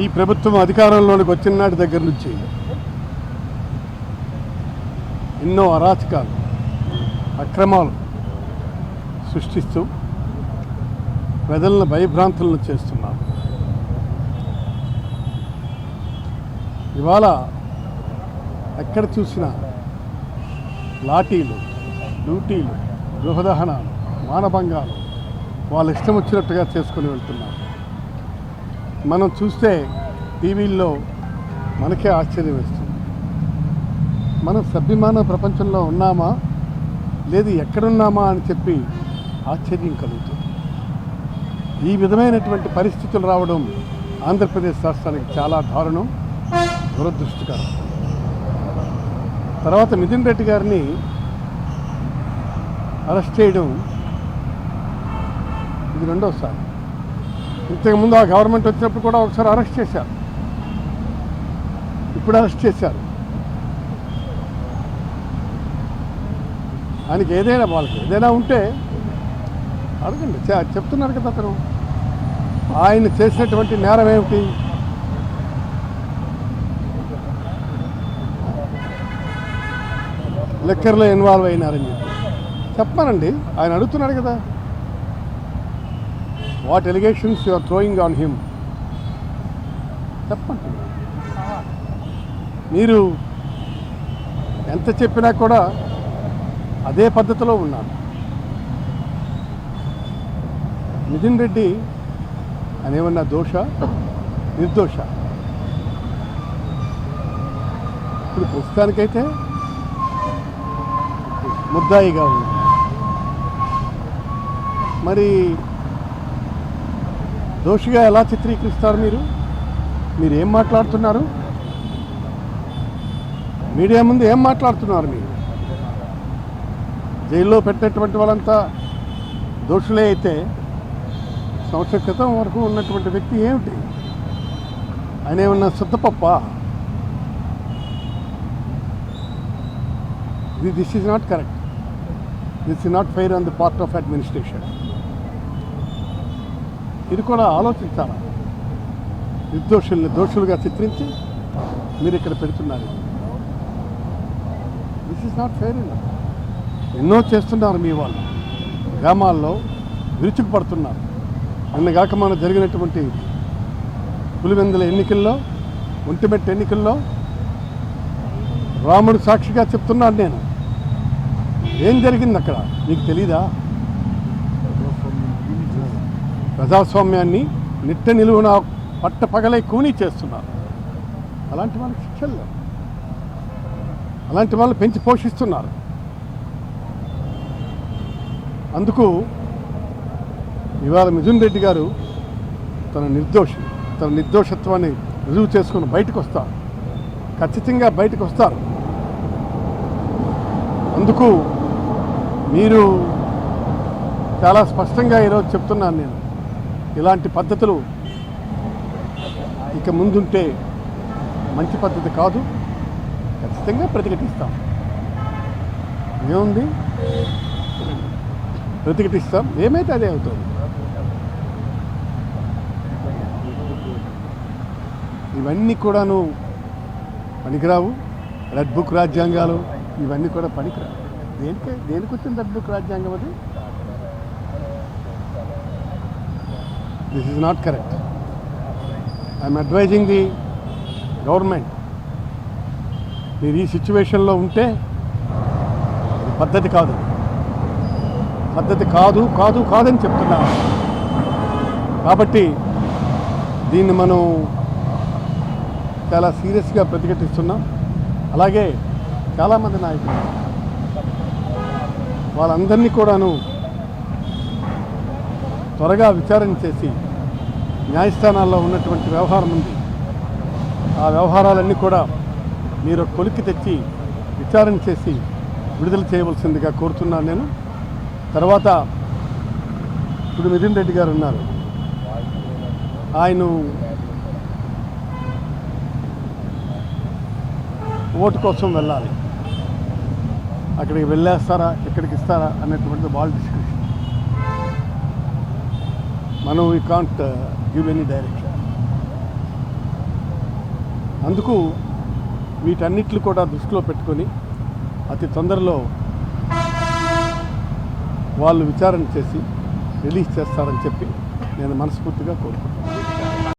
ఈ ప్రభుత్వం అధికారంలోనికి వచ్చిన నాటి దగ్గర నుంచి ఎన్నో అరాచకాలు అక్రమాలు సృష్టిస్తూ ప్రజలను భయభ్రాంతులను చేస్తున్నారు. ఇవాళ ఎక్కడ చూసినా లాఠీలు లూటీలు గృహదహనాలు మానభంగాలు వాళ్ళ ఇష్టం వచ్చినట్టుగా చేసుకుని వెళ్తున్నారు. మనం చూస్తే టీవీల్లో మనకే ఆశ్చర్యం వేస్తుంది. మనం సభ్యమాన ప్రపంచంలో ఉన్నామా? లేదు ఎక్కడున్నామా అని చెప్పి ఆశ్చర్యం కలుగుతుంది. ఈ విధమైనటువంటి పరిస్థితులు రావడం ఆంధ్రప్రదేశ్ రాష్ట్రానికి చాలా దారుణం దురదృష్టకరం. తర్వాత మిథున్ రెడ్డి గారిని అరెస్ట్ చేయడం ఇది రెండోసారి. ఇంతకుముందు ఆ గవర్నమెంట్ వచ్చినప్పుడు కూడా ఒకసారి అరెస్ట్ చేశారు. ఇప్పుడు అరెస్ట్ చేశారు. ఆయనకి ఏదైనా వాళ్ళకి ఏదైనా ఉంటే అడగండి. చెప్తున్నారు కదా అతను. ఆయన చేసినటువంటి నేరం ఏమిటి? లెక్కర్లో ఇన్వాల్వ్ అయినారని చెప్పి. చెప్పానండి ఆయన అడుగుతున్నాడు కదా. What allegations you are throwing on him చెప్పండి. మీరు ఎంత చెప్పినా కూడా అదే పద్ధతిలో ఉన్నారు. నితిన్ రెడ్డి అనేమన్నా దోష? నిర్దోష? ఇప్పుడు ప్రస్తుతానికైతే ముద్దాయిగా ఉంది. మరి దోషిగా ఎలా చిత్రీకరిస్తారు మీరు? మీరు ఏం మాట్లాడుతున్నారు? మీడియా ముందు ఏం మాట్లాడుతున్నారు మీరు? జైల్లో పెట్టినటువంటి వాళ్ళంతా దోషులే అయితే సంవత్సర క్రితం వరకు ఉన్నటువంటి వ్యక్తి ఏమిటి? ఆయన ఏమన్నా శుద్ధపప్ప this is not correct this is not fair on the part of administration ఇది కూడా ఆలోచించాలి? నిర్దోషుల్ని దోషులుగా చిత్రించి మీరు ఇక్కడ పెడుతున్నారు. దిస్ ఇస్ నాట్ ఫెయిర్ ఎన్నో చేస్తున్నారు మీ వాళ్ళు. గ్రామాల్లో విరుచుకు పడుతున్నారు నిన్నగాక మన జరిగినటువంటి పులివెందుల ఎన్నికల్లో ఒంటిమెట్ట ఎన్నికల్లో రాముడు సాక్షిగా చెప్తున్నాను నేను. ఏం జరిగింది అక్కడ మీకు తెలీదా? ప్రజాస్వామ్యాన్ని నిత్య నిలువున పట్ట పగలై చేస్తున్నారు. అలాంటి వాళ్ళకి శిక్షలు లేవు. అలాంటి వాళ్ళు పెంచి పోషిస్తున్నారు. అందుకు ఇవాళ మిథున్ రెడ్డి గారు తన నిర్దోషి తన నిర్దోషత్వాన్ని రుజువు చేసుకుని బయటకు వస్తారు ఖచ్చితంగా బయటకు వస్తారు అందుకు మీరు చాలా స్పష్టంగా ఈరోజు చెప్తున్నాను నేను. ఇలాంటి పద్ధతులు ఇక ముందుంటే మంచి పద్ధతి కాదు. ఖచ్చితంగా ప్రతిఘటిస్తాం. ఏముంది? ప్రతిఘటిస్తాం. ఏమైతే అదే అవుతుంది. ఇవన్నీ కూడాను పనికిరావు. రెడ్ బుక్ రాజ్యాంగాలు ఇవన్నీ కూడా పనికిరావు. దేనికి? దేనికి వచ్చింది రెడ్ బుక్ రాజ్యాంగం అది? This is not correct I'm advising the government మీరు ఈ సిచ్యువేషన్లో ఉంటే పద్ధతి కాదు. పద్ధతి కాదు కాదు కాదని చెప్తున్నాను. కాబట్టి దీన్ని మనం చాలా సీరియస్గా ప్రతిఘటిస్తున్నాం. అలాగే చాలామంది నాయకులు వాళ్ళందరినీ కూడాను త్వరగా విచారణ చేసి న్యాయస్థానాల్లో ఉన్నటువంటి వ్యవహారం ఉంది. ఆ వ్యవహారాలన్నీ కూడా మీరు కొలిక్కి తెచ్చి విచారణ చేసి విడుదల చేయవలసిందిగా కోరుతున్నాను నేను. తర్వాత ఇప్పుడు మిథున్ రెడ్డి గారు ఉన్నారు. ఆయన ఓటు కోసం వెళ్ళాలి. అక్కడికి వెళ్ళేస్తారా? ఎక్కడికి ఇస్తారా? అనేటువంటిది వాళ్ళ డిస్కషన్ మనం we can't give any direction అందుకు వీటన్నిటిని కూడా దృష్టిలో పెట్టుకొని అతి తొందరలో వాళ్ళు విచారణ చేసి రిలీజ్ చేస్తారని చెప్పి నేను మనస్ఫూర్తిగా కోరుకుంటున్నాను.